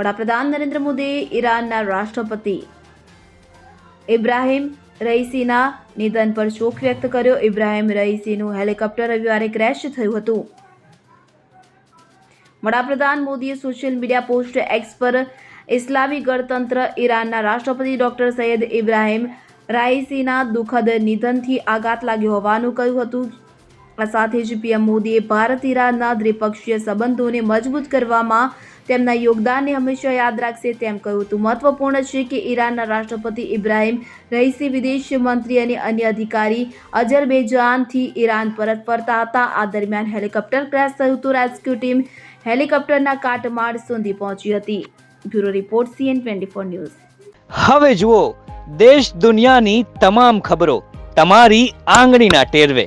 વડાપ્રધાન નરેન્દ્ર મોદીએ ઈરાનના રાષ્ટ્રપતિ ઇબ્રાહિમ રઈસીના નિધન પર શોક વ્યક્ત કર્યો. ઇબ્રાહિમ રઈસીનું હેલિકોપ્ટર રવિવારે ક્રેશ થયું હતું. વડાપ્રધાન મોદીએ સોશિયલ મીડિયા પોસ્ટ એક્સ પર ઇસ્લામી ગણતંત્ર ઈરાનના રાષ્ટ્રપતિ ડોક્ટર સૈયદ ઇબ્રાહિમ રાઈસીના દુઃખદ નિધનથી આઘાત લાગ્યો હોવાનું કહ્યું હતું. આ સાથે જ પીએમ મોદીએ ભારત ઈરાનના દ્વિપક્ષીય સંબંધોને મજબૂત કરવામાં તેમના યોગદાનને હંમેશા યાદ રાખશે તેમ કહ્યું. હતું મહત્વપૂર્ણ છે કે ઈરાનના રાષ્ટ્રપતિ ઇબ્રાહિમ રઈસી વિદેશ મંત્રી અને અન્ય અધિકારી અજરબેજાનથી ઈરાન પરત ફરતા હતા. આ દરમિયાન હેલિકોપ્ટર ક્રેશ થયું હતું રેસ્ક્યુ ટીમ હેલિકોપ્ટરના કાટમાળ સુધી પહોંચી હતી. Bureau report CN twenty four news. હવે જુઓ, દેશ દુનિયાની તમામ ખબરો તમારી આંગળીના ટેરવે.